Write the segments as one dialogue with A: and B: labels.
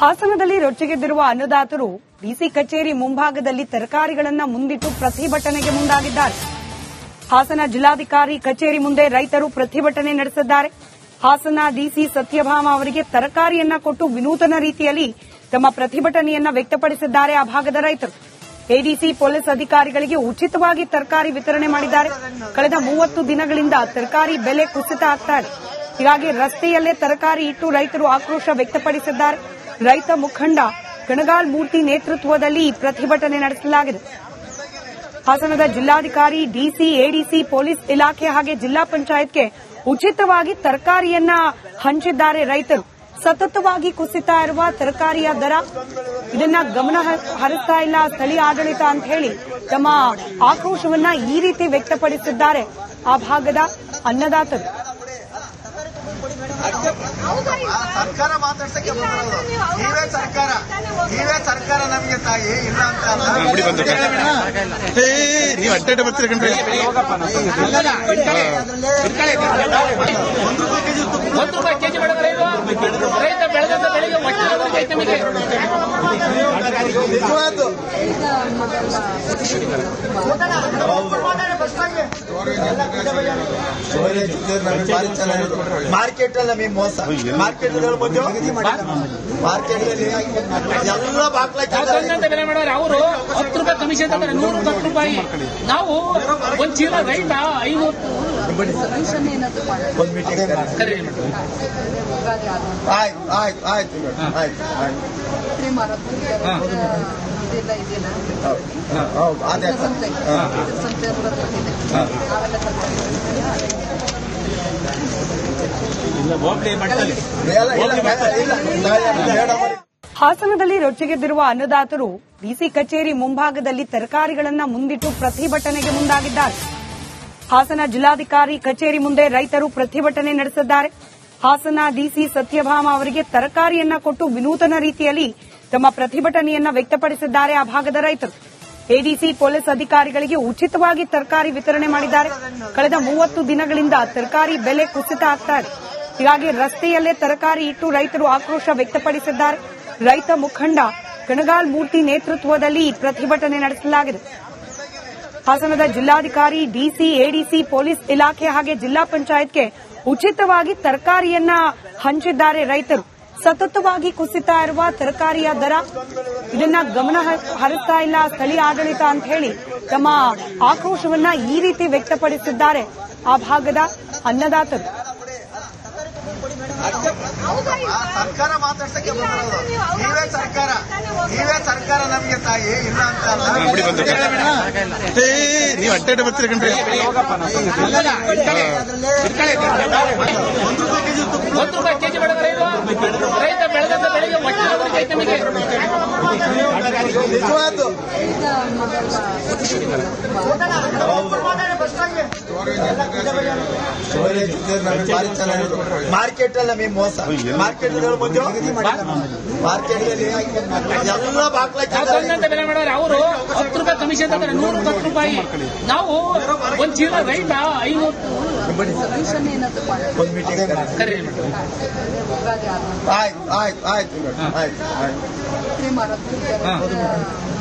A: ಹಾಸನದಲ್ಲಿ ರೊಚ್ಚಿಗೆದ್ದಿರುವ ಅನ್ನದಾತರು ಡಿಸಿ ಕಚೇರಿ ಮುಂಭಾಗದಲ್ಲಿ ತರಕಾರಿಗಳನ್ನು ಮುಂದಿಟ್ಟು ಪ್ರತಿಭಟನೆಗೆ ಮುಂದಾಗಿದ್ದಾರೆ. ಹಾಸನ ಜಿಲ್ಲಾಧಿಕಾರಿ ಕಚೇರಿ ಮುಂದೆ ರೈತರು ಪ್ರತಿಭಟನೆ ನಡೆಸಿದ್ದಾರೆ. ಹಾಸನ ಡಿಸಿ ಸತ್ಯಭಾಮ ಅವರಿಗೆ ತರಕಾರಿಯನ್ನ ಕೊಟ್ಟು ವಿನೂತನ ರೀತಿಯಲ್ಲಿ ತಮ್ಮ ಪ್ರತಿಭಟನೆಯನ್ನ ವ್ಯಕ್ತಪಡಿಸಿದ್ದಾರೆ ಆ ಭಾಗದ ರೈತರು. ಎಡಿಸಿ ಪೊಲೀಸ್ ಅಧಿಕಾರಿಗಳಿಗೆ ಉಚಿತವಾಗಿ ತರಕಾರಿ ವಿತರಣೆ ಮಾಡಿದ್ದಾರೆ. ಕಳೆದ ಮೂವತ್ತು ದಿನಗಳಿಂದ ತರಕಾರಿ ಬೆಲೆ ಕುಸಿತ ಆಗ್ತಾ ಇದೆ. ಹೀಗಾಗಿ ರಸ್ತೆಯಲ್ಲೇ ತರಕಾರಿ ಇಟ್ಟು ರೈತರು ಆಕ್ರೋಶ ವ್ಯಕ್ತಪಡಿಸಿದ್ದಾರೆ. ರೈತ ಮುಖಂಡ ಕಣಗಾಲ್ ಮೂರ್ತಿ ನೇತೃತ್ವದಲ್ಲಿ ಪ್ರತಿಭಟನೆ ನಡೆಸಲಾಗಿದೆ. ಹಾಸನದ ಜಿಲ್ಲಾಧಿಕಾರಿ, ಡಿಸಿ, ಎಡಿಸಿ, ಪೊಲೀಸ್ ಇಲಾಖೆ ಹಾಗೆ ಜಿಲ್ಲಾ ಪಂಚಾಯತ್ಗೆ ಉಚಿತವಾಗಿ ತರಕಾರಿಯನ್ನ ಹಂಚಿದ್ದಾರೆ ರೈತರು. ಸತತವಾಗಿ ಕುಸಿತಾ ಇರುವ ತರಕಾರಿಯ ದರ, ಇದನ್ನ ಗಮನ ಹರಿಸ್ತಾ ಇಲ್ಲ ಸ್ಥಳೀಯ ಆಡಳಿತ ಅಂತ ಹೇಳಿ ತಮ್ಮ ಆಕ್ರೋಶವನ್ನ ಈ ರೀತಿ ವ್ಯಕ್ತಪಡಿಸಿದ್ದಾರೆ ಆ ಭಾಗದ ಅನ್ನದಾತರು.
B: ಮಾತಾಡ್ಸಕ್ಕೆ ಬರೋದು ನೀವೇ ಸರ್ಕಾರ ನೀವೇ ಸರ್ಕಾರ ನಮ್ಗೆ ತಾಯಿ ಇಲ್ಲ ಅಂತ
C: ನೀವು ಅಡ್ಡಾಡ ಬರ್ತೀರ ಕಣ್ರಿ
D: ಒಂದು ರೂಪಾಯಿ ಕೆಜಿ ಬೆಳೆದ್ರೆ ಇದು ರೈತ ಬೆಳೆದ ಬೆಳೆಗೆ
B: ನಿಜವಾದ್ದು ಮಾರ್ಕೆಟ್ ಅಲ್ಲಿ ನಮಗೆ ಮೋಸ. ಮಾರ್ಕೆಟ್ ಮಾರ್ಕೆಟ್ ಎಲ್ಲ
D: ಮಾಡೋರು ಅವರು ಹತ್ತು ರೂಪಾಯಿ ಕಮಿಷನ್ ತಂದ್ರೆ ನೂರು ಹತ್ತು ರೂಪಾಯಿ. ನಾವು ಒಂದ್ ಚೀಲ ರೈತ ಐನೂರು
B: ಒಂದು ಮೀಟಿಂಗ್ ಆಯ್ತು ಆಯ್ತು ಆಯ್ತು ಆಯ್ತು. ಆಯ್ತು
E: ಇದೆಲ್ಲ ಇದೆಯಲ್ಲ?
B: ಅದೇ.
E: ಸಂತೆ ಸಂತೆ
A: ಹಾಸನದಲ್ಲಿ ರೊಚ್ಚಿಗೆದ್ದಿರುವ ಅನ್ನದಾತರು ಡಿಸಿ ಕಚೇರಿ ಮುಂಭಾಗದಲ್ಲಿ ತರಕಾರಿಗಳನ್ನು ಮುಂದಿಟ್ಟು ಪ್ರತಿಭಟನೆಗೆ ಮುಂದಾಗಿದ್ದಾರೆ. ಹಾಸನ ಜಿಲ್ಲಾಧಿಕಾರಿ ಕಚೇರಿ ಮುಂದೆ ರೈತರು ಪ್ರತಿಭಟನೆ ನಡೆಸಿದ್ದಾರೆ. ಹಾಸನ ಡಿಸಿ ಸತ್ಯಭಾಮ ಅವರಿಗೆ ತರಕಾರಿಯನ್ನ ಕೊಟ್ಟು ವಿನೂತನ ರೀತಿಯಲ್ಲಿ ತಮ್ಮ ಪ್ರತಿಭಟನೆಯನ್ನ ವ್ಯಕ್ತಪಡಿಸಿದ್ದಾರೆ ಆ ಭಾಗದ ರೈತರು. ಎಡಿಸಿ ಪೊಲೀಸ್ ಅಧಿಕಾರಿಗಳಿಗೆ ಉಚಿತವಾಗಿ ತರಕಾರಿ ವಿತರಣೆ ಮಾಡಿದ್ದಾರೆ. ಕಳೆದ ಮೂವತ್ತು ದಿನಗಳಿಂದ ತರಕಾರಿ ಬೆಲೆ ಕುಸಿತ ಆಗ್ತಾ ಇದೆ. ಹೀಗಾಗಿ ರಸ್ತೆಯಲ್ಲೇ ತರಕಾರಿ ಇಟ್ಟು ರೈತರು ಆಕ್ರೋಶ ವ್ಯಕ್ತಪಡಿಸಿದ್ದಾರೆ. ರೈತ ಮುಖಂಡ ಕಣಗಾಲ್ ಮೂರ್ತಿ ನೇತೃತ್ವದಲ್ಲಿ ಪ್ರತಿಭಟನೆ ನಡೆಸಲಾಗಿದೆ. ಹಾಸನದ ಜಿಲ್ಲಾಧಿಕಾರಿ ಡಿಸಿ ಎಡಿಸಿ ಪೊಲೀಸ್ ಇಲಾಖೆ ಹಾಗೆ ಜಿಲ್ಲಾ ಪಂಚಾಯತ್ಗೆ ಉಚಿತವಾಗಿ ತರಕಾರಿಯನ್ನ ಹಂಚಿದ್ದಾರೆ ರೈತರು. ಸತತವಾಗಿ ಕುಸಿತಾ ಇರುವ ತರಕಾರಿಯ ದರ, ಇದನ್ನ ಗಮನ ಹರಿಸ್ತಾ ಇಲ್ಲ ಸ್ಥಳೀಯ ಆಡಳಿತ ಅಂತ ಹೇಳಿ ತಮ್ಮ ಆಕ್ರೋಶವನ್ನ ಈ ರೀತಿ ವ್ಯಕ್ತಪಡಿಸಿದ್ದಾರೆ ಆ ಭಾಗದ ಅನ್ನದಾತರು.
B: ಸರ್ಕಾರ ಮಾತಾಡ್ಸಕ್ಕೆ ಬರೋದು ನೀವೇ ಸರ್ಕಾರ. ನೀವೇ ಸರ್ಕಾರ ನಮ್ಗೆ ತಾಯಿ ಇಲ್ಲ ಅಂತ
C: ನೀವು ಅಡ್ಡಾಡಿ ಬರ್ತೀರ ಕಣ್ರಿ.
D: ಒಂದು ರೂಪಾಯಿ ಕೆಜಿ ರೈತ ಬೆಳೆಗೆ ಐತೆ ನಮಗೆ.
B: ನಿಜವಾದ್ದು ಮಾರ್ಕೆಟ್ ಅಲ್ಲಿ ನಮಗೆ ಮೋಸ. ಮಾರ್ಕೆಟ್ ಮಾರ್ಕೆಟ್ ಎಲ್ಲ
D: ಬಾಕ್ಲ ಅವರು ಹತ್ತು ರೂಪಾಯಿ ಕಮಿಷನ್ ತಗೊಂಡ್ರೆ ನೂರು ಹತ್ತು ರೂಪಾಯಿ. ನಾವು ಒಂದ್ ಚೀಲ ರೈತ ಐನೂರು.
B: ಆಯ್ತು ಆಯ್ತು ಆಯ್ತು ಆಯ್ತು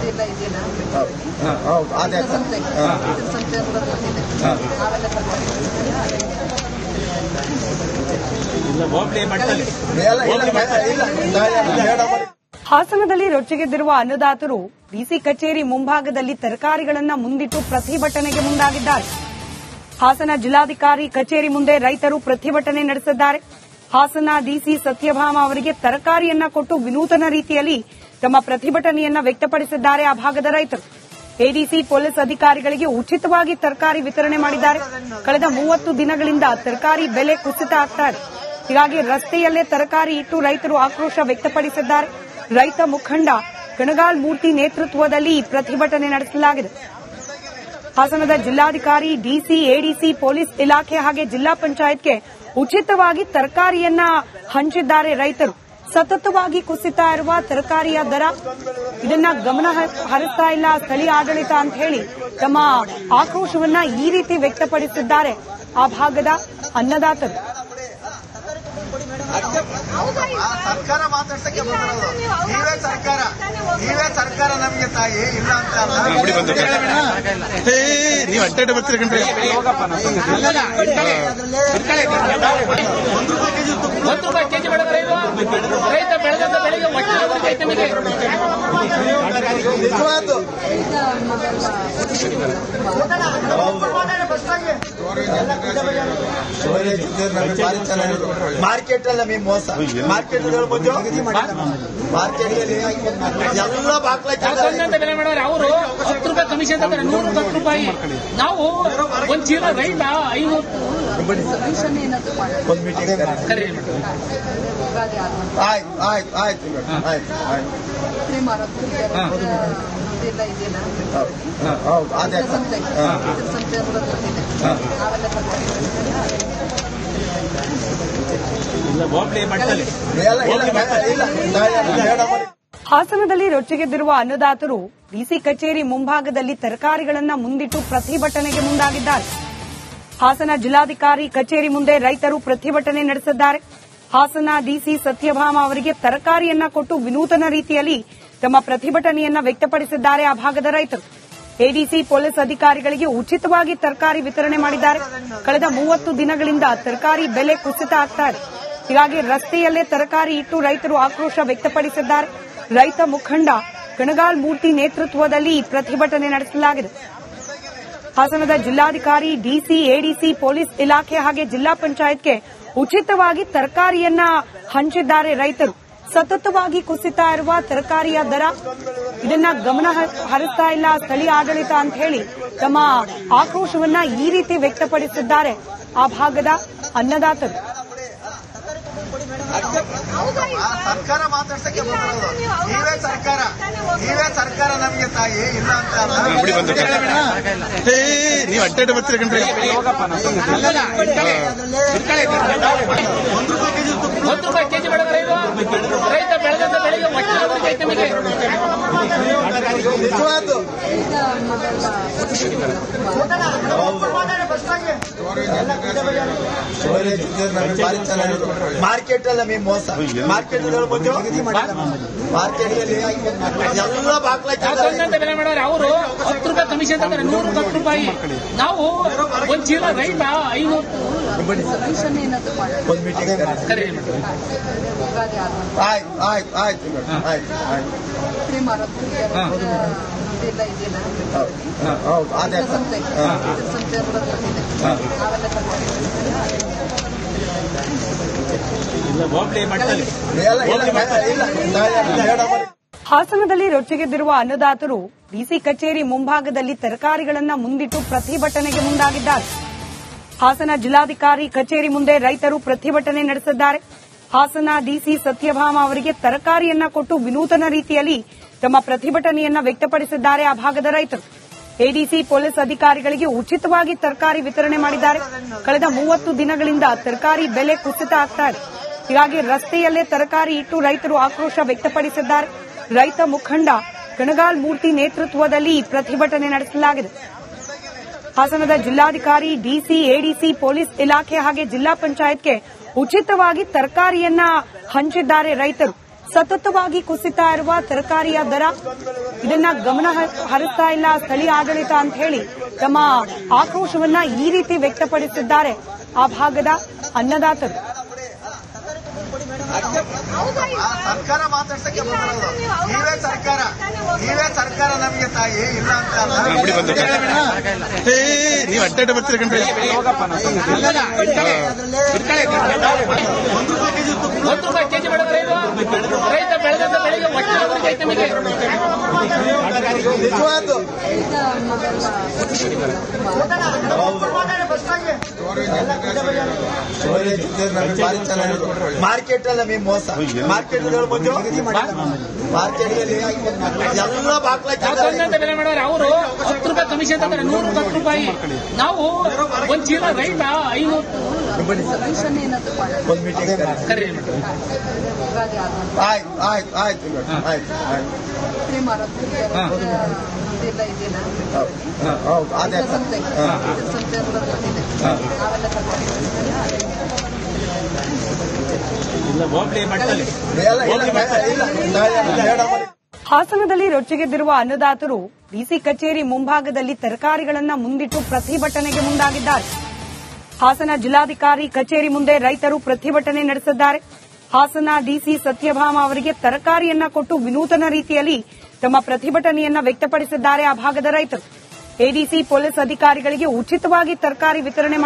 E: ಇದೆಲ್ಲ ಇದೆಯಲ್ಲ?
B: ಹೌದು. ಹೌದು. ಅದೇ
E: ಸಂತೆ ಸಂತೆ ಅಂತ ಬಂದಿದೆ. ಅವೆಲ್ಲ
B: ಇಲ್ಲ ಇಲ್ಲ ಇಲ್ಲ ಮೇಡಮ್
A: ಹಾಸನದಲ್ಲಿ ರೊಚ್ಚಿಗೆದ್ದಿರುವ ಅನ್ನದಾತರು ಡಿಸಿ ಕಚೇರಿ ಮುಂಭಾಗದಲ್ಲಿ ತರಕಾರಿಗಳನ್ನು ಮುಂದಿಟ್ಟು ಪ್ರತಿಭಟನೆಗೆ ಮುಂದಾಗಿದ್ದಾರೆ. ಹಾಸನ ಜಿಲ್ಲಾಧಿಕಾರಿ ಕಚೇರಿ ಮುಂದೆ ರೈತರು ಪ್ರತಿಭಟನೆ ನಡೆಸಿದ್ದಾರೆ. ಹಾಸನ ಡಿಸಿ ಸತ್ಯಭಾಮ ಅವರಿಗೆ ತರಕಾರಿಯನ್ನ ಕೊಟ್ಟು ವಿನೂತನ ರೀತಿಯಲ್ಲಿ ತಮ್ಮ ಪ್ರತಿಭಟನೆಯನ್ನ ವ್ಯಕ್ತಪಡಿಸಿದ್ದಾರೆ ಆ ಭಾಗದ ರೈತರು. ಎಡಿಸಿ ಪೊಲೀಸ್ ಅಧಿಕಾರಿಗಳಿಗೆ ಉಚಿತವಾಗಿ ತರಕಾರಿ ವಿತರಣೆ ಮಾಡಿದ್ದಾರೆ. ಕಳೆದ ಮೂವತ್ತು ದಿನಗಳಿಂದ ತರಕಾರಿ ಬೆಲೆ ಕುಸಿತ ಆಗ್ತಾ ಇದೆ. ಹೀಗಾಗಿ ರಸ್ತೆಯಲ್ಲೇ ತರಕಾರಿ ಇಟ್ಟು ರೈತರು ಆಕ್ರೋಶ ವ್ಯಕ್ತಪಡಿಸಿದ್ದಾರೆ. ರೈತ ಮುಖಂಡ ಕಣಗಾಲ್ ಮೂರ್ತಿ ನೇತೃತ್ವದಲ್ಲಿ ಪ್ರತಿಭಟನೆ ನಡೆಸಲಾಗಿದೆ. ಹಾಸನದ ಜಿಲ್ಲಾಧಿಕಾರಿ, ಡಿಸಿ, ಎಡಿಸಿ ಪೊಲೀಸ್ ಇಲಾಖೆ ಹಾಗೆ ಜಿಲ್ಲಾ ಪಂಚಾಯತ್ಗೆ ಉಚಿತವಾಗಿ ತರಕಾರಿಯನ್ನ ಹಂಚಿದ್ದಾರೆ ರೈತರು. ಸತತವಾಗಿ ಕುಸಿತಾ ಇರುವ ತರಕಾರಿಯ ದರ. ಇದನ್ನ ಗಮನ ಹರಿಸ್ತಾ ಇಲ್ಲ ಸ್ಥಳೀಯ ಆಡಳಿತ ಅಂತ ಹೇಳಿ ತಮ್ಮ ಆಕ್ರೋಶವನ್ನ ಈ ರೀತಿ ವ್ಯಕ್ತಪಡಿಸಿದ್ದಾರೆ ಆ ಭಾಗದ ಅನ್ನದಾತರು.
B: ಸರ್ಕಾರ ಮಾತಾಡ್ಸಕ್ಕೆ ನೀವೇ ಸರ್ಕಾರ. ನೀವೇ ಸರ್ಕಾರ ನಮ್ಗೆ ತಾಯಿ. ಇಲ್ಲ ಅಂತ
C: ನೀವ್ ಅಡ್ಡ ಅಡ್ಡ ಕಣ್ರಿ.
D: ಒಂದು ರೂಪಾಯಿ ಕೆಜಿ ಬೆಳೆದ್ರೆ ಇದು ರೈತ ಬೆಳೆದಂತ ಬೆಳೆಗೆ ಹೊಟ್ಟೆ ಉಳಿತೈತೆ ನಿಮಗೆ
B: ನಿಜವಾದ ಮಾರ್ಕೆಟ್ ಅಲ್ಲ ನೀವು ಮೋಸ ಮಾರ್ಕೆಟ್ ಮಾರ್ಕೆಟ್ ಎಲ್ಲ ಬಾಕ್ಲಾಕಿದ್ದಾರೆ
D: ಕಮಿಷನ್ ತಗೊಂಡ್ರೆ ನೂರ ಹತ್ತು ರೂಪಾಯಿ. ನಾವು ಒಂದ್ ಚೀಲ ರೈತ ಐನೂರು
B: ಆಯ್ತು ಆಯ್ತು ಆಯ್ತು ಹೌದು ಅದೇ ಇಲ್ಲ. ಇಲ್ಲ ಮಟ್ಟದಲ್ಲಿ
A: ಹಾಸನದಲ್ಲಿ ರೊಚ್ಚಿಗೆದ್ದಿರುವ ಅನ್ನದಾತರು ಡಿಸಿ ಕಚೇರಿ ಮುಂಭಾಗದಲ್ಲಿ ತರಕಾರಿಗಳನ್ನು ಮುಂದಿಟ್ಟು ಪ್ರತಿಭಟನೆಗೆ ಮುಂದಾಗಿದ್ದಾರೆ. ಹಾಸನ ಜಿಲ್ಲಾಧಿಕಾರಿ ಕಚೇರಿ ಮುಂದೆ ರೈತರು ಪ್ರತಿಭಟನೆ ನಡೆಸಿದ್ದಾರೆ. ಹಾಸನ ಡಿಸಿ ಸತ್ಯಭಾಮ ಅವರಿಗೆ ತರಕಾರಿಯನ್ನ ಕೊಟ್ಟು ವಿನೂತನ ರೀತಿಯಲ್ಲಿ ತಮ್ಮ ಪ್ರತಿಭಟನೆಯನ್ನ ವ್ಯಕ್ತಪಡಿಸಿದ್ದಾರೆ ಆ ಭಾಗದ ರೈತರು. ಎಡಿಸಿ ಪೊಲೀಸ್ ಅಧಿಕಾರಿಗಳಿಗೆ ಉಚಿತವಾಗಿ ತರಕಾರಿ ವಿತರಣೆ ಮಾಡಿದ್ದಾರೆ. ಕಳೆದ ಮೂವತ್ತು ದಿನಗಳಿಂದ ತರಕಾರಿ ಬೆಲೆ ಕುಸಿತ ಆಗ್ತಾ ಇದೆ. ಹೀಗಾಗಿ ರಸ್ತೆಯಲ್ಲೇ ತರಕಾರಿ ಇಟ್ಟು ರೈತರು ಆಕ್ರೋಶ ವ್ಯಕ್ತಪಡಿಸಿದ್ದಾರೆ. ರೈತ ಮುಖಂಡ ಕಣಗಾಲ್ ಮೂರ್ತಿ ನೇತೃತ್ವದಲ್ಲಿ ಪ್ರತಿಭಟನೆ ನಡೆಸಲಾಗಿದೆ. ಹಾಸನದ ಜಿಲ್ಲಾಧಿಕಾರಿ, ಡಿಸಿ, ಎಡಿಸಿ, ಪೊಲೀಸ್ ಇಲಾಖೆ ಹಾಗೆ ಜಿಲ್ಲಾ ಪಂಚಾಯತ್ಗೆ ಉಚಿತವಾಗಿ ತರಕಾರಿಯನ್ನ ಹಂಚಿದ್ದಾರೆ ರೈತರು. ಸತತವಾಗಿ ಕುಸಿತಾ ಇರುವ ತರಕಾರಿಯ ದರ ಇದನ್ನ ಗಮನ ಹರಿಸ್ತಾ ಇಲ್ಲ ಸ್ಥಳೀಯ ಆಡಳಿತ ಅಂತ ಹೇಳಿ ತಮ್ಮ ಆಕ್ರೋಶವನ್ನ ಈ ರೀತಿ ವ್ಯಕ್ತಪಡಿಸಿದ್ದಾರೆ ಆ ಭಾಗದ ಅನ್ನದಾತರು.
B: ಸರ್ಕಾರ ಮಾತಾಡ್ಸಕ್ಕೆ ನೀವೇ ಸರ್ಕಾರ. ನೀವೇ ಸರ್ಕಾರ ನಮಗೆ ತಾಯಿ ಇಲ್ಲ ಅಂತ ನೀವು
C: ಬಿಡಿ ಬಂದು ಏ ನೀವ್ ಅಡ್ಡ ಅಡ್ಡ ಬರ್ತೀರ ಕಣ್ರಿ
D: ಒಂದು ರೂಪಾಯಿ ಕೆಜಿ ಬೆಳೆದ್ರೆ ಇದು ರೈತ ಬೆಳೆದ ಬೆಳೆಗೆ
B: ನಿಜವಾದ ಮಾರ್ಕೆಟ್ ಅಲ್ಲ ನೀವು ಮೋಸ ಮಾರ್ಕೆಟ್ ಮಾರ್ಕೆಟ್ ಎಲ್ಲ
D: ಅವರು ಹತ್ತು ರೂಪಾಯಿ ಕಮಿಷನ್ ತಂದ್ರೆ ನೂರು ಹತ್ತು ರೂಪಾಯಿ. ನಾವು ಒಂದ್ ಚೀಲ ರೈತ ಐನೂರು
B: ಒಂದು ಮೀಟಿಂಗ್ ಆಯ್ತು ಆಯ್ತು ಆಯ್ತು ಆಯ್ತು ಆಯ್ತು.
E: ಇದೆಲ್ಲ ಇದೆಯಲ್ಲ ಸಂತೆ ಬಂದಿದೆ. ನಾವೆಲ್ಲ
A: ಹಾಸನದಲ್ಲಿ ರೊಚ್ಚಿಗೆದ್ದಿರುವ ಅನ್ನದಾತರು ಡಿಸಿ ಕಚೇರಿ ಮುಂಭಾಗದಲ್ಲಿ ತರಕಾರಿಗಳನ್ನು ಮುಂದಿಟ್ಟು ಪ್ರತಿಭಟನೆಗೆ ಮುಂದಾಗಿದ್ದಾರೆ. ಹಾಸನ ಜಿಲ್ಲಾಧಿಕಾರಿ ಕಚೇರಿ ಮುಂದೆ ರೈತರು ಪ್ರತಿಭಟನೆ ನಡೆಸಿದ್ದಾರೆ. ಹಾಸನ ಡಿಸಿ ಸತ್ಯಭಾಮ ಅವರಿಗೆ ತರಕಾರಿಯನ್ನ ಕೊಟ್ಟು ವಿನೂತನ ರೀತಿಯಲ್ಲಿ ತಮ್ಮ ಪ್ರತಿಭಟನೆಯನ್ನ ವ್ಯಕ್ತಪಡಿಸಿದ್ದಾರೆ ಆ ಭಾಗದ ರೈತರು. ಎಡಿಸಿ ಪೊಲೀಸ್ ಅಧಿಕಾರಿಗಳಿಗೆ ಉಚಿತವಾಗಿ ತರಕಾರಿ ವಿತರಣೆ ಮಾಡಿದ್ದಾರೆ. ಕಳೆದ ಮೂವತ್ತು ದಿನಗಳಿಂದ ತರಕಾರಿ ಬೆಲೆ ಕುಸಿತ ಆಗ್ತಾ ಇದೆ. ಹೀಗಾಗಿ ರಸ್ತೆಯಲ್ಲೇ ತರಕಾರಿ ಇಟ್ಟು ರೈತರು ಆಕ್ರೋಶ ವ್ಯಕ್ತಪಡಿಸಿದ್ದಾರೆ. ರೈತ ಮುಖಂಡ ಕಣಗಾಲ್ ಮೂರ್ತಿ ನೇತೃತ್ವದಲ್ಲಿ ಪ್ರತಿಭಟನೆ ನಡೆಸಲಾಗಿದೆ. ಹಾಸನದ ಜಿಲ್ಲಾಧಿಕಾರಿ, ಡಿಸಿ, ಎಡಿಸಿ ಪೊಲೀಸ್ ಇಲಾಖೆ ಹಾಗೆ ಜಿಲ್ಲಾ ಪಂಚಾಯತ್ಗೆ ಉಚಿತವಾಗಿ ತರಕಾರಿಯನ್ನ ಹಂಚಿದ್ದಾರೆ ರೈತರು. ಸತತವಾಗಿ ಕುಸಿತಾ ಇರುವ ತರಕಾರಿಯ ದರ, ಇದನ್ನ ಗಮನ ಹರಿಸ್ತಾ ಇಲ್ಲ ಸ್ಥಳೀಯ ಆಡಳಿತ ಅಂತ ಹೇಳಿ ತಮ್ಮ ಆಕ್ರೋಶವನ್ನ ಈ ರೀತಿ ವ್ಯಕ್ತಪಡಿಸಿದ್ದಾರೆ ಆ ಭಾಗದ ಅನ್ನದಾತರು.
B: ಸರ್ಕಾರ ಮಾತಾಡ್ಸಕ್ಕೆ ನೀವೇ ಸರ್ಕಾರ. ನೀವೇ ಸರ್ಕಾರ ನಮ್ಗೆ ತಾಯಿ ಇಲ್ಲ ಅಂತ
C: ನೀವ್ ಅಡ್ಡ ಬರ್ತೀರಿ
D: ಒಂದು ರೂಪಾಯಿ ಕೆಜಿ ರೈತ ಬೆಳೆಗೆ
B: ಮಾರ್ಕೆಟ್ ಅಲ್ಲ ನೀವು ಮೋಸ. ಮಾರ್ಕೆಟ್ ಮಾರ್ಕೆಟ್ ಎಲ್ಲ
D: ಅವರು ಹತ್ತು ರೂಪಾಯಿ ಕಮಿಷನ್ ತಂದ್ರೆ ನೂರು ಹತ್ತು ರೂಪಾಯಿ. ನಾವು ಒಂದ್ ಚೀಲ ರೈತ ಐನೂರು
B: ಒಂದು ಮೀಟಿಂಗ್ ಆಯ್ತು ಆಯ್ತು ಆಯ್ತು ಆಯ್ತು ಹೌದು ಅದೇ
E: ಸಂತೆ
A: ಹಾಸನದಲ್ಲಿ ರೊಚ್ಚಿಗೆದ್ದಿರುವ ಅನ್ನದಾತರು ಡಿಸಿ ಕಚೇರಿ ಮುಂಭಾಗದಲ್ಲಿ ತರಕಾರಿಗಳನ್ನು ಮುಂದಿಟ್ಟು ಪ್ರತಿಭಟನೆಗೆ ಮುಂದಾಗಿದ್ದಾರೆ. ಹಾಸನ ಜಿಲ್ಲಾಧಿಕಾರಿ ಕಚೇರಿ ಮುಂದೆ ರೈತರು ಪ್ರತಿಭಟನೆ ನಡೆಸಿದ್ದಾರೆ. ಹಾಸನ ಡಿಸಿ ಸತ್ಯಭಾಮ ಅವರಿಗೆ ತರಕಾರಿಯನ್ನ ಕೊಟ್ಟು ವಿನೂತನ ರೀತಿಯಲ್ಲಿ ತಮ್ಮ ಪ್ರತಿಭಟನೆಯನ್ನ ವ್ಯಕ್ತಪಡಿಸಿದ್ದಾರೆ ಆ ಭಾಗದ ರೈತರು. ಎಡಿಸಿ ಪೊಲೀಸ್ ಅಧಿಕಾರಿಗಳಿಗೆ ಉಚಿತವಾಗಿ ತರಕಾರಿ ವಿತರಣೆ